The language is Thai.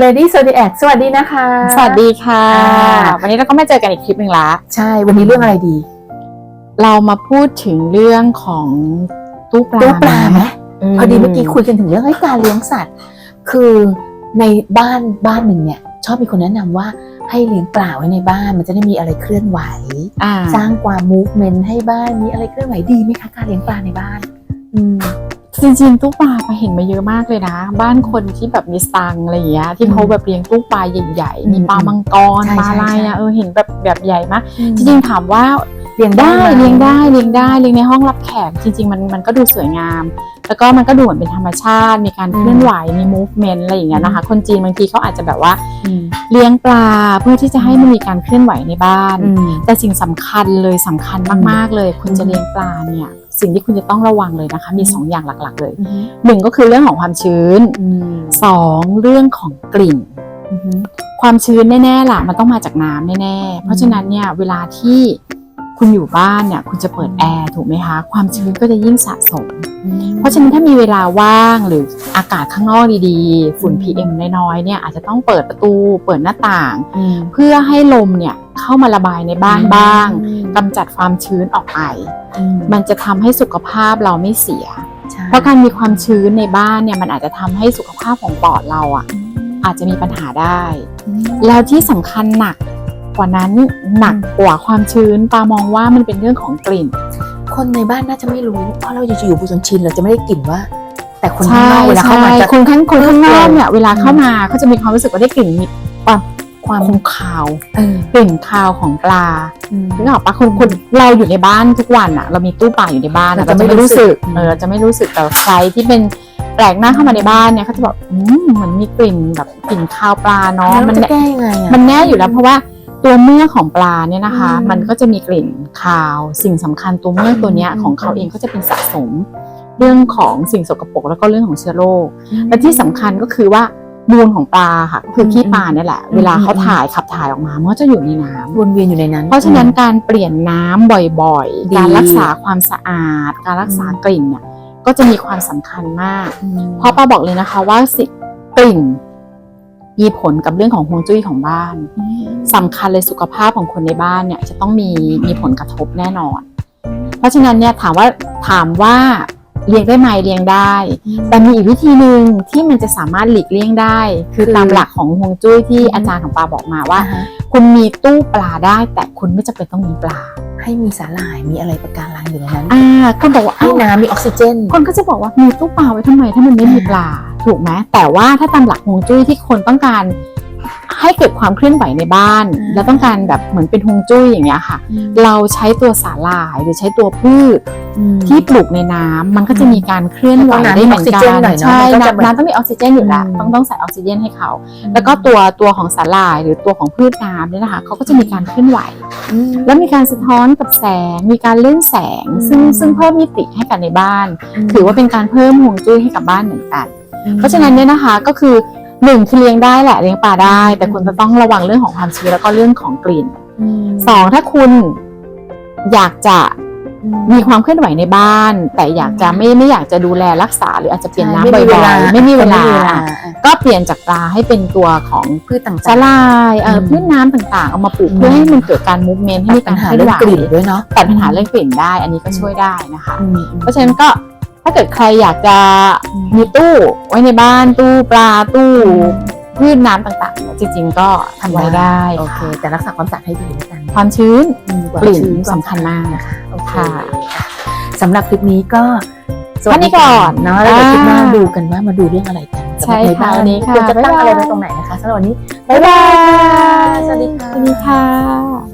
Lady Zodiac สวัสดีนะคะ สวัสดีค่ะอ่าวันนี้เราก็มาเจอกันอีกคลิปหนึ่งละ ใช่ วันนี้เรื่องอะไรดี เรามาพูดถึงเรื่องของตู้ปลาตู้ปลาไหมมพอดีเมื่อกี้คุยกันถึงเรื่องเฮ้ยการเลี้ยงสัตว์ คือในบ้านบ้านหนึ่งเนี่ย ชอบมีคนแนะนำว่าให้เลี้ยงปลาไว้ในบ้าน มันจะได้มีอะไรเคลื่อนไหวอ่าสร้างความ movement ให้บ้านมีอะไรเคลื่อนไหวดีไหมคะการเลี้ยงปลาในบ้าน อืม จริงๆตู้ปลาไปเห็นมาเยอะมากเลยนะ บ้านคนที่แบบมีสตังค์อะไรอย่างเงี้ยที่เขาแบบเลี้ยงตู้ปลาใหญ่อืมๆมีปลามังกรใช่ปลาอะไรใช่อะเออเห็นแบบแบบใหญ่มากจริงๆถามว่าเลี้ยงได้หมเลี้ยงได้เลี้ยงได้เลี้ยงในห้องรับแขกจริง ๆ มันมันก็ดูสวยงาม แล้วก็มันก็ดูเหมือนเป็นธรรมชาติ มีการเคลื่อนไหวมี movement อะไรอย่างเงี้ยนะคะ คนจีนบางทีเขาอาจจะแบบว่าอืมเลี้ยงปลาเพื่อที่จะให้มันมีการเคลื่อนไหวในบ้านอืมแต่สิ่งสำคัญเลยสำคัญมากๆเลยคุณอืมจะเลี้ยงปลาเนี่ย สิ่งที่คุณจะต้องระวังเลยนะคะ มีอืมสองอย่างหลักๆ เลยอืมหนึ่งก็คือเรื่องของความชื้นอืมสองเรื่องของกลิ่นอืมความชื้นแน่ๆล่ะ มันต้องมาจากน้ำแน่ๆ เพราะฉะนั้นเนี่ยเวลาที่ คุณอยู่บ้านเนี่ยคุณจะเปิดแอร์ถูกไหมคะความชื้นก็จะยิ่งสะสม เพราะฉะนั้นถ้ามีเวลาว่างหรืออากาศข้างนอกดีๆ ฝุ่น PM น้อยๆเนี่ยอาจจะต้องเปิดประตูเปิดหน้าต่างอืมเพื่อให้ลมเนี่ยเข้ามาระบายในบ้านบ้างอืมกำจัดความชื้นออกไปอืมมันจะทำให้สุขภาพเราไม่เสียใช่เพราะการมีความชื้นในบ้านเนี่ยมันอาจจะทำให้สุขภาพของปอดเราอะอาจจะมีปัญหาได้อืมแล้วที่สำคัญหนัก กว่านั้นหนักกว่าความชื้นปามองว่ามันเป็นเรื่องของกลิ่น คนในบ้านน่าจะไม่รู้เพราะเราจะอยู่บุญชินเราจะไม่ได้กลิ่นว่า แต่คนข้างใช่นอกเวลาเข้ามาใช่จะคนข้างคนข้างนอกเนี่ยเวลาอืมเข้ามาเขาจะมีความรู้สึกว่าได้กลิ่นมีความความคงคาวเออกลิ่นคาวของปลาอืมนึกออกปะคนคนเราอยู่ในบ้านทุกวันอะเรามีตู้ปลาอยู่ในบ้านอะเราเราจะจะไม่ไม่รู้รู้สึสึกกเออเราจะไม่รู้สึกแต่ใครที่เป็นแปลกหน้าเข้ามาในบ้านเนี่ยเขาจะบอกอืมเหมือนมีกลิ่นแบบกลิ่นคาวปลาเนาะแล้วมันจะแก้ยังไงอะมันแน่อยู่แล้วเพราะว่า ตัวเมือกของปลาเนี่ยนะคะอืมมันก็จะมีกลิ่นคาว สิ่งสำคัญตัวเมือกตัวเนี้ยอืมของเขาเองก็จะเป็นสะสม เรื่องของสิ่งสกปรกแล้วก็เรื่องของเชื้อโรคและที่สำคัญก็คือว่ามูลของปลาค่ะก็คือขี้ปลาเนี่ยแหละ เวลาเขาถ่ายขับถ่ายออกมามันก็จะอยู่ในน้ำวนเวียนอยู่ในนั้น เพราะฉะนั้นการเปลี่ยนน้ำบ่อยดีๆการรักษาความสะอาด การรักษากลิ่นเนี่ยก็จะมีความสำคัญมากอืมเพราะป้าบอกเลยนะคะว่าสิกลิ่น มีผลกับเรื่องของฮวงจุ้ยของบ้านอืมสำคัญเลยสุขภาพของคนในบ้านเนี่ยจะต้องมีมีผลกระทบแน่นอน เพราะฉะนั้นเนี่ยถามว่าถามว่าเลี้ยงได้ไหมเลี้ยงได้ แต่มีอีกวิธีหนึ่งที่มันจะสามารถหลีกเลี่ยงได้ คือคือตามหลักของฮวงจุ้ยที่อืมอาจารย์ของปาบอกมาว่าอ่าฮะคุณมีตู้ปลาได้ แต่คุณไม่จำเป็นต้องมีปลา ให้มีสาหร่ายมีอะไรประการังอยู่ในนั้นอ่าก็บอกว่าให้เอ้าน้ำมีออกซิเจน คนก็จะบอกว่ามีตู้ปลาไว้ทำไมถ้ามันไม่มีปลา ถูกไหมแต่ว่าถ้าตามหลักฮวงจุ้ยที่คนต้องการให้เกิดความเคลื่อนไหวในบ้านอืมแล้วต้องการแบบเหมือนเป็นฮวงจุ้ยอย่างเงี้ยค่ะ เราใช้ตัวสาหร่ายหรือใช้ตัวพืชอืมที่ปลูกในน้ำมันก็จะมีการเคลื่อนไหวแล้วก็น้ำได้เหมือนมีออกซิกัเจนนหน่อยเนอะใช่มันก็จะเหมือนน้ำน้ำต้องมีออกซิเจนอยู่แล้วอืมต้องต้องใส่ออกซิเจนให้เขา แล้วก็ตัวตัวของสาหร่ายหรือตัวของพืชน้ำเนี่ยนะคะเขาก็จะมีการเคลื่อนไหวอืมแล้วมีการสะท้อนกับแสง มีการเล่นแสงอืมซึ่งซึ่งเพิ่มมิติให้กับในบ้าน ถือว่าเป็นการเพิ่มห่วงจุ้ยให้กับบ้านเหมือนกัน เพราะฉะนั้นเนี่ยนะคะก็คือหนึ่งคือเลี้ยงได้แหละเลี้ยงปลาได้ แต่คุณจะต้องระวังเรื่องของความชื้นแล้วก็เรื่องของกลิ่นมสองถ้าคุณอยากจะอืมมีความเคลื่อนไหวในบ้าน แต่อยากจะไม่ไม่อยากจะดูแลรักษาหรืออาจจะเปลี่ยนน้ำใช่บ่ไม่มีเวอยลาๆไม่มีเวลาไม่มีเวลา ก็เปลี่ยนจากปลาให้เป็นตัวของพืชต่างๆสลายเอ่ออืมพืชน้ำต่างๆ เอามาปลูกอืมเพื่อให้มันเกิดการมูฟเมนต์ให้มีมีปักาญรหาเคลื่อนเรื่องไหวกลิ่นด้วยเนาะตัดปัญหาเรื่องกลิ่นได้ อันนี้ก็ช่วยได้นะคะอืมเพราะฉะนั้นก็ ถ้าเกิดใครอยากจะอืมมีตู้ไว้ในบ้านตู้ปลาตู้อืมพืชน้ำต่างๆเนี่ยจริงๆก็ทำไว้ได้โอเค แต่รักษาความสะอาดให้ดีแล้วกันความชื้นอืมกลิ่นวามชื้สำคัญมากนะคะโอเคค่ะสำหรับคลิปนี้ก็สวัสแค่นี้ดีก่อนเนาะแล้วเดี๋ยวคลิปหน้าอ่าดูกันว่ามาดูเรื่องอะไรกันใช่สำหรับในค่ะบ้านวันนี้ค่ะควรจะตั้งบ๊ายบายอะไรไว้ตรงไหนนะคะสำหรับวันนี้บ๊ายบายสวัสดีค่ะสวัสดีค่ะ